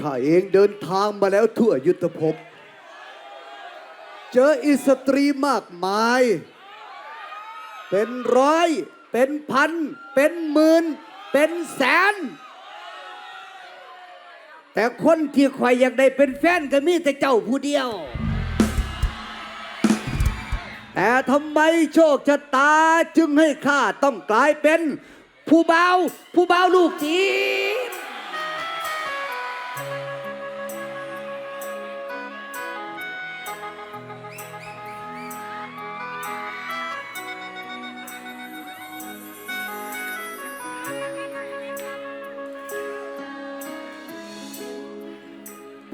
ข้าเองเดินทางมาแล้วทั่วยุทธภพ เจออิสตรีมากมาย เป็นร้อย เป็นพัน เป็นหมื่น เป็นแสน แต่คนที่ข่อยอยากได้เป็นแฟนก็มีแต่เจ้าผู้เดียว แต่ทำไมโชคชะตาจึงให้ข้าต้องกลายเป็นผู้เบาผู้เบาลูกจี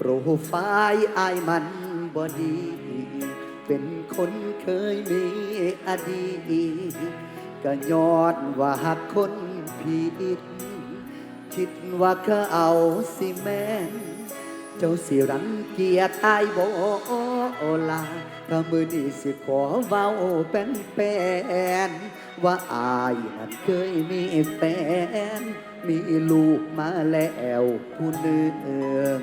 รไฟล์อายมันบอดี เป็นคนเคยมีอดีตก็ยอดว่าหักคนผิด คิดว่าเขาเอาสิแม่นเจ้าสิรังเกียจอายบ่ลาถ้ามือนี้สิขอเว้าเป็นแปนว่าอายนั้นเคยมีแฟน มีลูกมาแล้วผู้หนึ่ง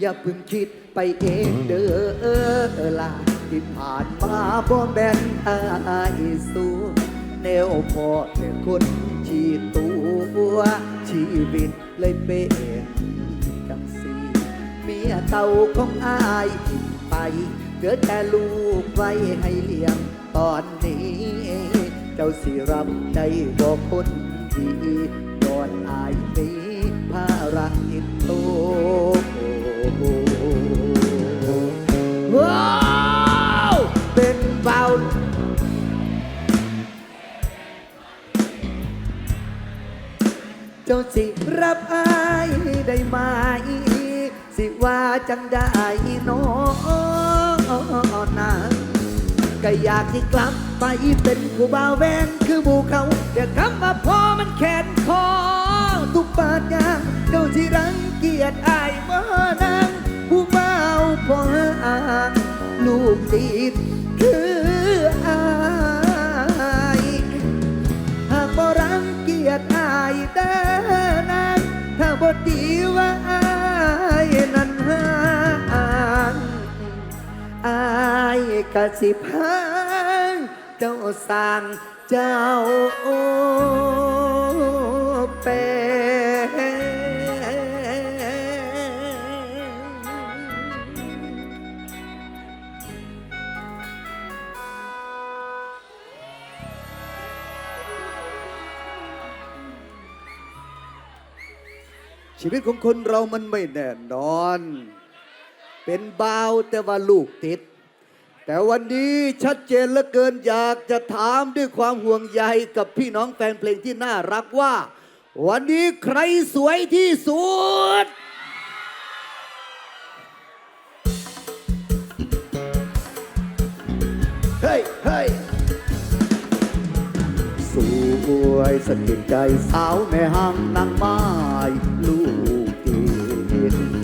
อย่าเพิ่งคิดไปเองเด้อล่ะที่ผ่านมาบ่แม่นอายสูแนวพอแต่คนชีตัวชีวิตเลยเป็นจังสีเมียเต่าของอายไปเหลือแต่ลูกไว้ให้เลี้ยงตอนนี้ เจ้าสิรับได้บอกคนดียอดอายมีภาระอินโตว้ เจ้าสิรับอายได้ไหมสิว่าจังได้น้องนะก็อยากที่กลับไปเป็นผู้บ่าวแวนคือบูเขาเดี๋ยวคำว่าพอมันแค่ กะสิพังเจ้าสร้างเจ้าเป็นชีวิตของคนเรามันไม่แน่นอน เป็นบ่าวแต่ว่าลูกติด แต่วันนี้ชัดเจนเหลือเกินอยากจะถามด้วยความห่วงใยกับพี่น้องแฟนเพลงที่น่ารักว่า วันนี้ใครสวยที่สุด เฮ้ยเฮ้ยสวยสะกิดใจสาวแม่ห้างนางไม้ลูกตีนท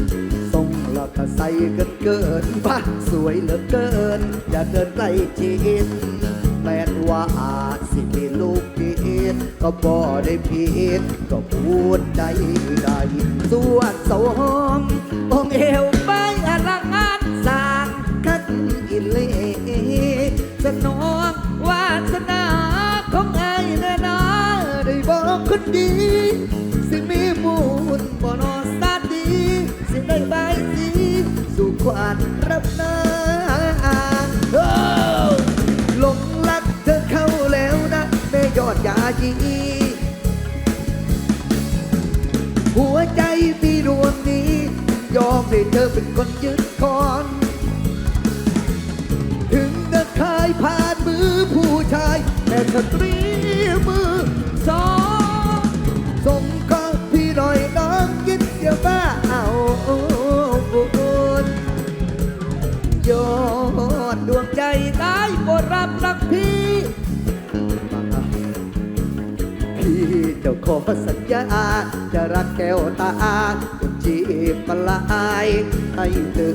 ถ้าใสเกินเกินบ้าสวยเหลือเกิน อย่าเกินใกล้ชิดแม้ว่าอาจสิมีลูกผิดก็บ่ได้ผิดก็พูดใจได้ส่วนสององเอวไปอะไรีหัวใจพี่ดวงนี้ ยอมให้เธอเป็นคนยึดครอน ถึงจะเคยผ่านมือผู้ชาย แต่สตรีมือ จ้าขอสัญญา จะรักแก้วตาจนจีบปลาย ให้เธอ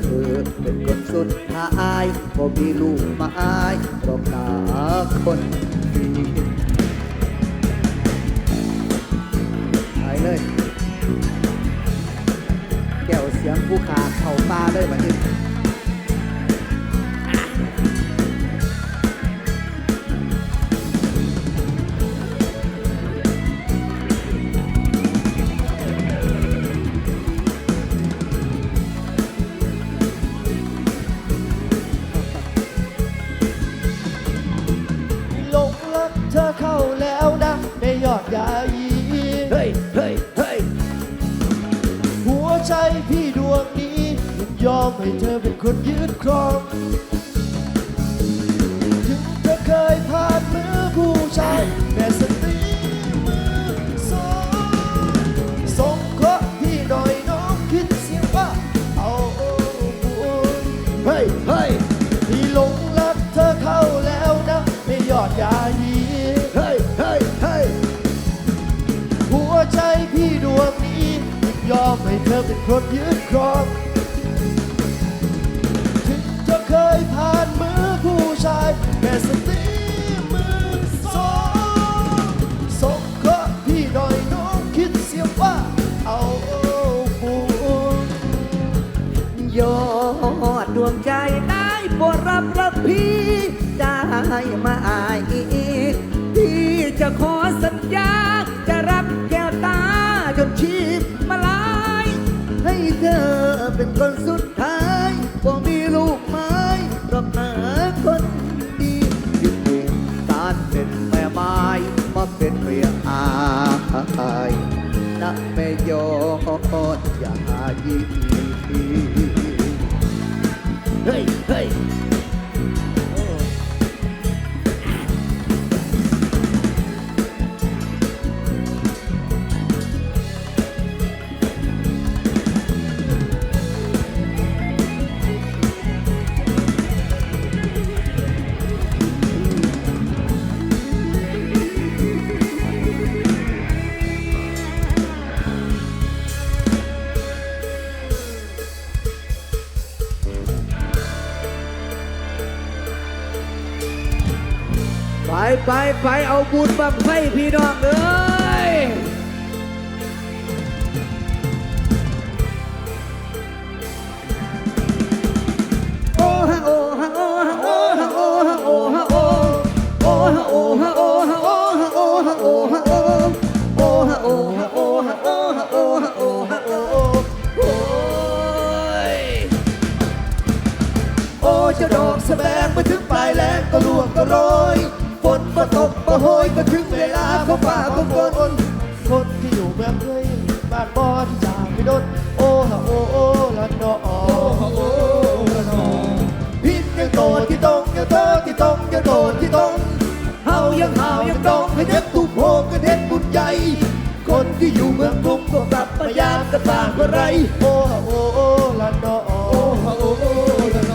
เป็นคนสุดท้ายบ่มีลูกมาอายเพกาาคนดีหายเลย แก้วเสียงผู้ขาเข่าตาเลยมานนี้ มให้เธอเป็นคนยืนครองถึงเธอเคยผ่านมือผู้ชายแม่สตรีมือสองสงเคราะห์พี่หน่อยน้องคิดเสียว่าเอาบุญเฮ้ยเฮ้ยพี่หลงรักเธอเข้าแล้วนะในยอดยายีเฮ้ยเฮ้ยเฮ้ยหัวใจพี่ดวงนี้ยอมให้เธอเป็นคนยืนครอง แม่สติมือสองสงเคาะพี่หน่อยน้องคิดเสียว่าเอาบุญยอดดวงใจได้โปรดรับรับพี่ได้มาอีกพี่จะขอสัญญาจะรับแก้วตาจนชีพมาลาย ให้เธอเป็นคนสุด ไปไปเอาบุญบังไฟพี่น้องเอ้ยโอ้ฮะโอ้ฮะโอ้ฮะโอ้ฮะโอ้ฮะโอ้ฮะโอ้โอ้ฮะโอ้ฮะโอ้ฮะโอ้ฮะโอ้ฮะโอ้ฮะโอ้โอ้ฮะโอ้ฮะโอ้ฮะโอ้ฮะโอ้ฮะโอ้ฮะโอ้โอ้ยโอ้เจ้าดอกสะแบงมาถึงปลายแรงก็ร่วงก็โรย ก็ตกก็โหยก็ถึงเวลาเขาฝ่าเขาฝนคนที่อยู่เมืองเคยบ้านบอที่จากไม่ดนโอ้ฮะโอ้โอ้ละนอพิษยังโตที่ตรงยังโตที่ตรงยังโตที่ตรงเฮายังเฮายังดองให้เด็กตุกโพกันเด็ดบุญใหญ่คนที่อยู่เมืองกรุงก็กลับมายามกันต่างก็ไรโอ้ฮะโอ้โอ้ละนอ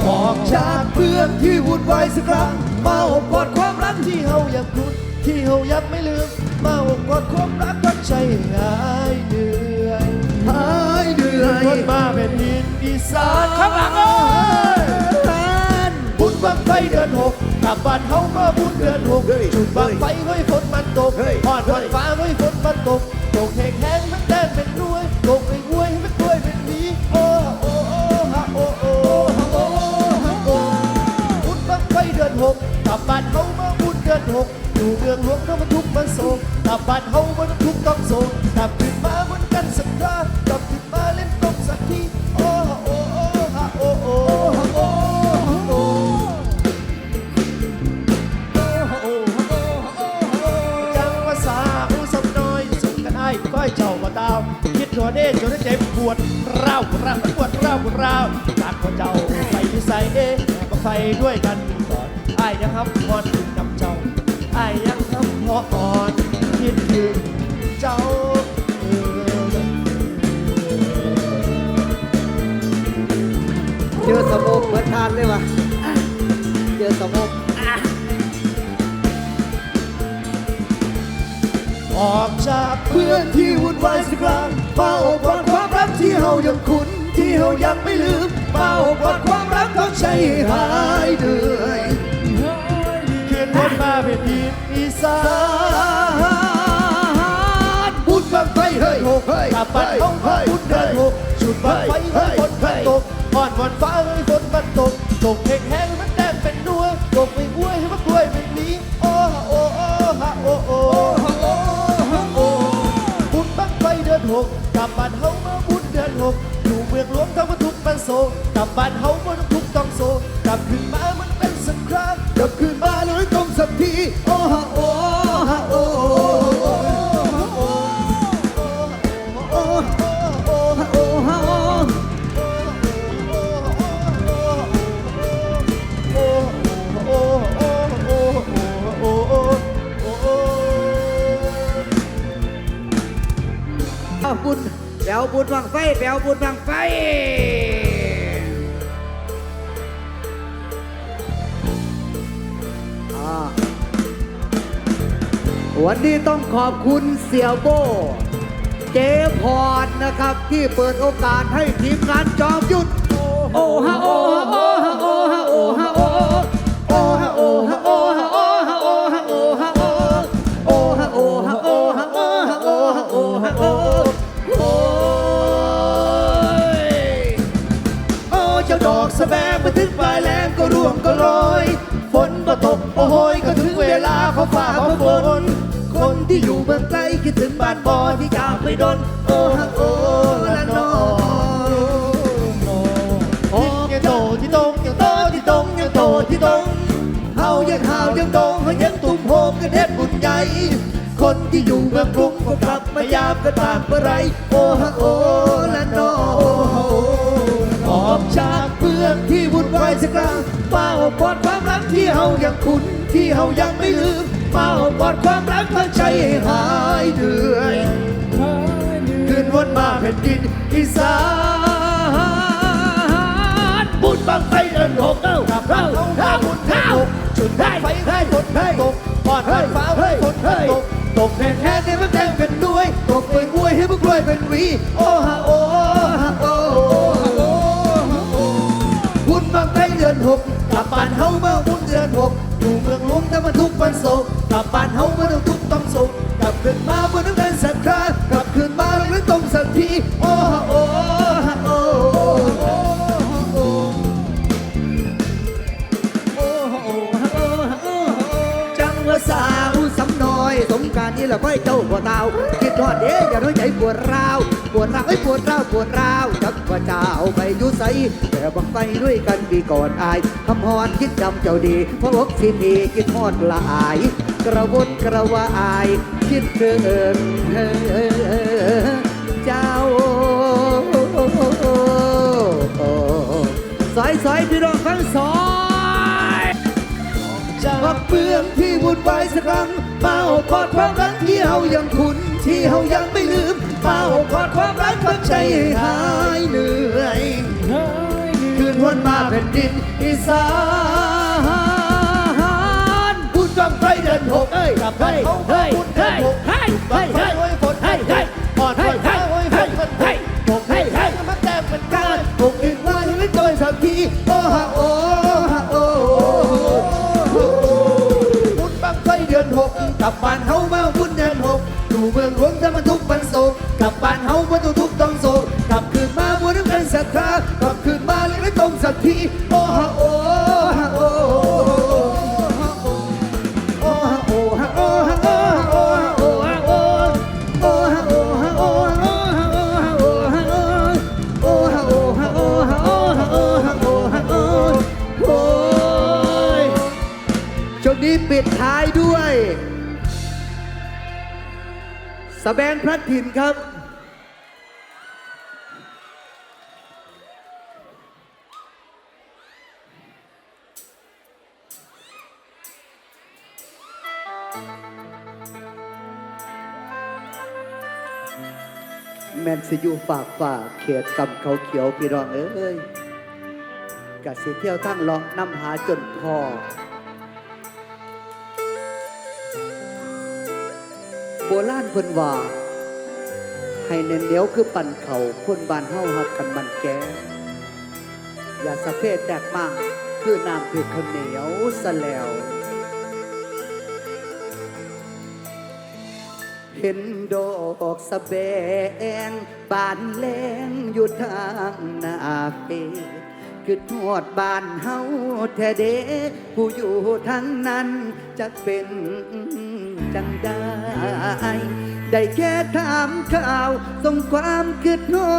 ออกชาติเพื่อนที่วุ่นวายสักครั้งมาอบกอดความรัก ที่เฮายังคุ้นที่เฮายังไม่ลืม มาอกกอดความรักกันใจหายเหนื่อยหายเหนื่อยคนมาเป็นดินอีสานข้างหลังเอ้ยบุญบังไฟเดือนหกกลับบ้านเฮามาบุญเดือนหกจุดบังไฟเฮ้ยฝนมันตกอ่อนวันฟ้าเฮ้ยฝนมันตกตกแห้งแห้งมันแดง หกอยู่เมืองหลวงต้องมาทุกข์มันโศกกลับบ้านเฮามันทุกข์ต้องโศกกลับขึ้นมาเหมือนกันสักครากลับขึ้นมาเล่นตกสักทีโอ้ฮะโอ้โอ้ฮะโอ้โอ้ฮะโอ้ฮะโอ้จังภาษาอู้สำน้อยส่งกันให้ก้อยเจ้ามาตามคิดหัวเด้จนได้เจ็บปวดร้าวร้าวปวดร้าวร้าวจากหัวเจ้าไปที่ใส่เด้มาไฟด้วยกันก่อนไอ้ายยังครับพอถึ อ่อนคิดถึงเจ้าเออเจอสมองเหมือนทานเลยวะเจอสมองออกจากเพื่อนที่วุ่นวายสักครั้งมาอบกอดความรักที่เฮายังคุ้นที่เฮายังไม่ลืมมาอบกอดความรักต้องใช้หายเดือย บ้านเฮามายบุญเดือนหกชุดบังไฟเฮ้ยฝนมันตกอ่อนวันฟ้าเฮ้ยฝนมันตกตกแห้งแห้งมันแดงเป็นนัวตกไม่อ้วยให้มันกล้วยเป็นหมีโอ้ฮะโอ้โอ้ฮะโอ้โอ้ฮะโอ้ฮะโอ้บุญบังไฟเดือนหกกลับบ้านเฮามาบุญเดือนหกอยู่เมืองหลวงทั้งวันทุกมันโศกกลับบ้านเฮามันทุกต้องโศกกลับคืนมามันเป็น ญบังไฟแปลวบุญบังไฟอ่าวันนี้ต้องขอบคุณเสี่ยวโบ เจพรนะครับที่เปิดโอกาสให้ทีมงานจอมยุทธโอ้ฮะโอ้ฮะโอ้ฮะโอ้ฮะโอ้ฮะโอ้โอ้ ที่อยู่เมืองไกลคิดถึงบ้านบอที่จากไปดนโอ้ฮักโอ้ละนอโอ้ยังโตที่ตรงยังโตที่ตรงยังโตที่ตรงเฮายังหาวยังโตเฮายังตุ่มโฮมกันเด็ดบุญใหญ่คนที่อยู่เมืองกรุงก็กลับมายามกันตามเมื่อไรโอ้ฮักโอ้ละนอออกจากเมืองที่วุ่นวายสักครั้งมาอบกอดความรักที่เฮายังคุ้นที่เฮายังไม่ลืม มาอบกอดความรักเพาใจให้หายเหนื่อยคืนวนมาแผ่นดินอีสานบุญบังไฟเดินหกเอ้ากับเราเฮาบุญเดินหกจุดไฟไฟให้ฝนให้ตกปอดวันฟ้าให้ฝนให้ตกตกแน่แท้เนี่ยมันแดงเป็นด้วยตกเป็นกล้วยให้มันกล้วยเป็นวีโอ้ฮะโอ้ฮะโอ้ฮะโอ้ฮะโอ้บุญบางไฟเดือนหก เมืองหลวงแต่มาทุกวันโศกกลับบ้านเฮาเมื่อต้องทุกต้องโศกกลับคืนมาเมื่อต้องเป็นสักครากลับคืนมาแล้วต้องสักทีโอ้โอ้โอ้จังว่าสาวสำน้อย สงการนี่แหละค่อยเจ้าบ่เตาคิดทอดเด้อย่าน้อยใจปวดร้าว ปวดร้าวไอ้ยปวดร้าวปวดร้าวจักว่าเจ้าไปอยู่ใสแต่บังไฟด้วยกันปีก่อนอายคำฮอนคิดจำเจ้าดีเพราะอกสิมีคิดฮอดละอาย กระวนกระวายคิดถึงเจ้าสอยสอยพี่น้องฟังสอยกับเมืองที่วุ่นวายสักครั้งมาโอบกอดความรักที่เฮายังคุ้นที่เฮายังไม่ลืม มาโอบกอดความรักพักใจให้หายเหนื่อยคืนวันมาแผ่นดินอีสานพูดฟังไฟเดินหกเอ้ยกลับบ้านเฮาเฮ้ยเฮ้ยเฮ้ยเฮ้ยเฮ้ยเฮ้ยฝนเฮ้ยเฮ้ยปอดวันฟ้าเฮ้ยฝนมันเฮ้ยตกเฮ้ยเฮ้ยมันแดงเป็นก้านหกอีกว่ายังไม่โดนสักทีโอ้ฮะโอ้ฮะโอ้บุญบังไฟเดือนหกกลับบ้านเฮามาบุญเดือนหกอยู่เมืองหลวงแต่มันทุกข์มันโศ กับบ้านเฮามาทุกทุกต้องโศกกลับคืนมาบัวน้ำกันสักครากลับคืนมาเลยไม่ต้องสักทีโอ้ฮะโอ้ฮะโอ้โอ้ฮะโอ้ฮะโอ้ฮะโอ้ฮะโอ้ฮะ แมนสิอยู่ฝากฝากเขียดกำเขาเขียวพี่รองเอ้ยกะสิเที่ยวทั้งเลาะน้ำหาจนพอโบราณเพิ่นว่า ให้เน้นเหนียวคือปั่นเขาคนบานเฮาหักกันมันแก่อย่าสะเพศแตกมั่งคือน้ำคือข้าวเหนียวสะแล้ว เห็นดอกสะแบงบานแรงอยู่ทางนาเฟคือทอดบ้านเฮาแท้เดผู้อยู่ทางนั้นจะเป็นจังได้ได้แค่ถามข่าวส่งความคิดฮอ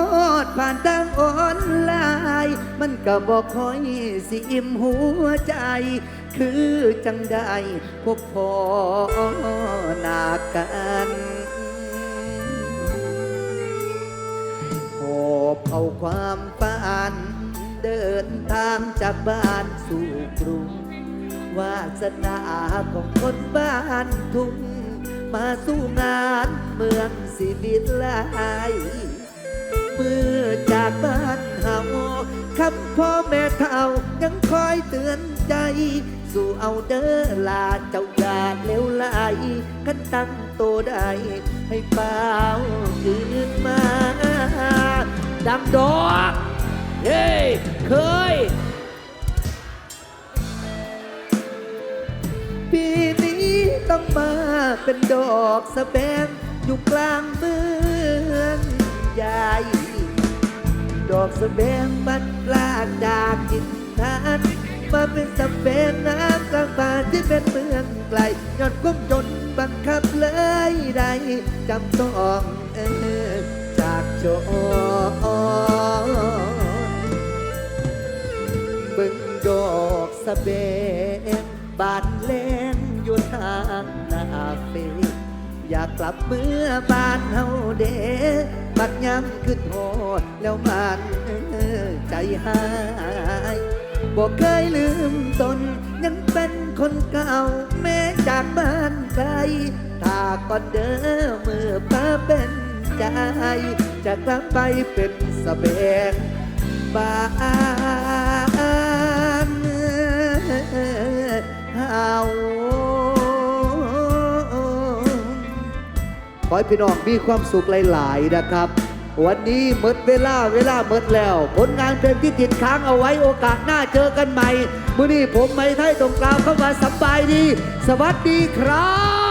ดผ่านทางออนไลน์มันก็บอกคอยสิอิ่มหัวใจ คือจังได้พบพอหนากัน เอาความฝัน เดินทางจากบ้านสู่กรุง วาสนาของคนบ้านทุ่ง มาสู้งานเมืองสิวิตไลเมื่อจากบ้านเฮาคำพ่อแม่เท่ายังคอยเตือนใจ สู่เอาเด้อลาเจ้าอย่าเลวไหลกันตั้งโตได้ให้เปล่าคืนมา ดังดอกเฮ้ยเคย ปีนี้ต้องมาเป็นดอกสะแบงอยู่กลางเมืองใหญ่ดอกสะแบงมันลากจากจินทานมาเป็นสะแบงน้ำกลางป่าที่เป็นเมืองไกลยอดความจนบังคับเลยได้จำต้องเออจากโจ สะเบงบานแลงอยู่ทางนาเฟอยากกลับเมื่อบ้านเฮาเดบักย้ำขึ้นโหดแล้วมันใจหายบอกเคยลืมตนยังเป็นคนเก่า แม้จากบ้านไกลถ้าก่อนเด้อมือป้าเป็นใจ จะกลับไปเป็นสะเบงบ้าน เฮาขอให้พี่น้องมีความสุขหลาย ๆ นะครับ วันนี้หมดเวลาเวลาหมดแล้ว ผลงานเพลงที่ติดค้างเอาไว้โอกาสหน้าเจอกันใหม่ มื้อนี้ผมไม่ไทยตรงกลางเข้ามาสบายดี สวัสดีครับ